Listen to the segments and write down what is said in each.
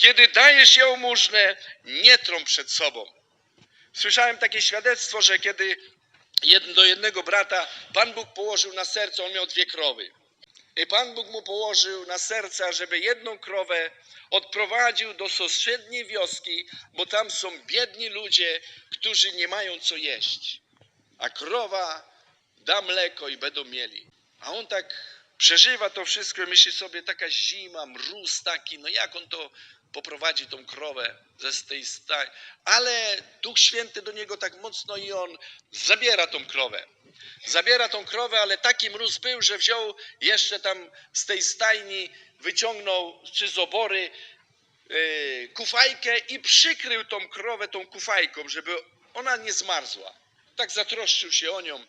Kiedy dajesz jałmużnę, nie trąb przed sobą. Słyszałem takie świadectwo, że kiedy do jednego brata Pan Bóg położył na serce, on miał dwie krowy. I Pan Bóg mu położył na serce, żeby jedną krowę odprowadził do sąsiedniej wioski, bo tam są biedni ludzie, którzy nie mają co jeść. A krowa da mleko i będą mieli. A on tak przeżywa to wszystko i myśli sobie, taka zima, mróz taki, no jak on to poprowadzi tą krowę ze tej staj. Ale Duch Święty do niego tak mocno i on zabiera tą krowę. Zabiera tą krowę, ale taki mróz był, że wziął jeszcze tam z tej stajni, wyciągnął czy z obory yy, kufajkę i przykrył tą krowę tą kufajką, żeby ona nie zmarzła. Tak zatroszczył się o nią.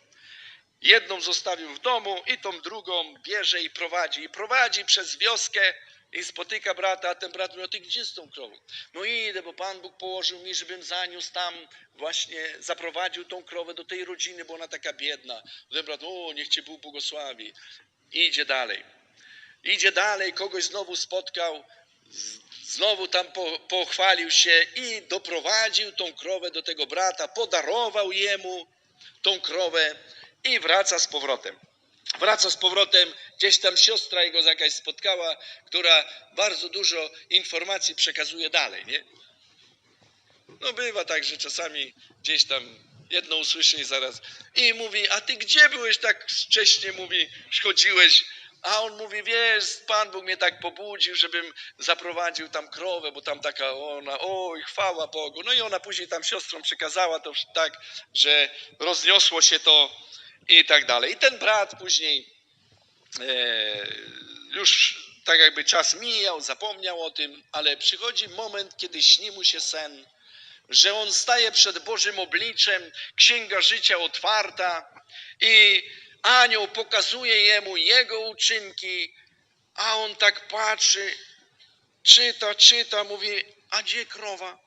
Jedną zostawił w domu i tą drugą bierze i prowadzi. I prowadzi przez wioskę i spotyka brata, a ten brat mówi, ty gdzie z tą krową? No idę, bo Pan Bóg położył mi, żebym zaniósł tam, właśnie zaprowadził tą krowę do tej rodziny, bo ona taka biedna. Ten brat, o, niech cię Bóg błogosławi. I idzie dalej. Idzie dalej, kogoś znowu spotkał, znowu tam po, pochwalił się i doprowadził tą krowę do tego brata, podarował jemu tą krowę i wraca z powrotem. Wraca z powrotem, gdzieś tam siostra jego jakaś spotkała, która bardzo dużo informacji przekazuje dalej, nie? No bywa tak, że czasami gdzieś tam jedno usłyszy i zaraz i mówi, a ty gdzie byłeś tak wcześnie, mówi, chodziłeś, a on mówi, wiesz, Pan Bóg mnie tak pobudził, żebym zaprowadził tam krowę, bo tam taka ona, oj, chwała Bogu. No i ona później tam siostrom przekazała to tak, że rozniosło się to i tak dalej. I ten brat później e, już tak jakby czas mijał, zapomniał o tym, ale przychodzi moment, kiedy śni mu się sen, że on staje przed Bożym obliczem, księga życia otwarta i anioł pokazuje jemu jego uczynki, a on tak patrzy, czyta, czyta, mówi, a gdzie krowa?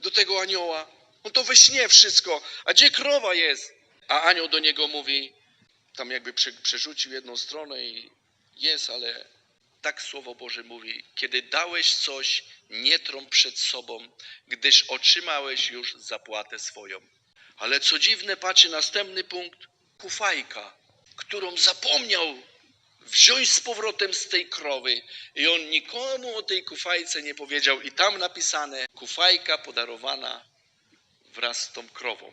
Do tego anioła. On to we śnie wszystko, a gdzie krowa jest? A anioł do niego mówi, tam jakby prze, przerzucił jedną stronę i jest, ale tak Słowo Boże mówi, kiedy dałeś coś, nie trąb przed sobą, gdyż otrzymałeś już zapłatę swoją. Ale co dziwne, patrzy następny punkt, kufajka, którą zapomniał wziąć z powrotem z tej krowy i on nikomu o tej kufajce nie powiedział i tam napisane, kufajka podarowana wraz z tą krową.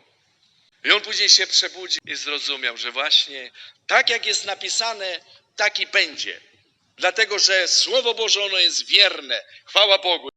I on później się przebudził i zrozumiał, że właśnie tak jak jest napisane, tak i będzie. Dlatego, że Słowo Boże ono jest wierne. Chwała Bogu.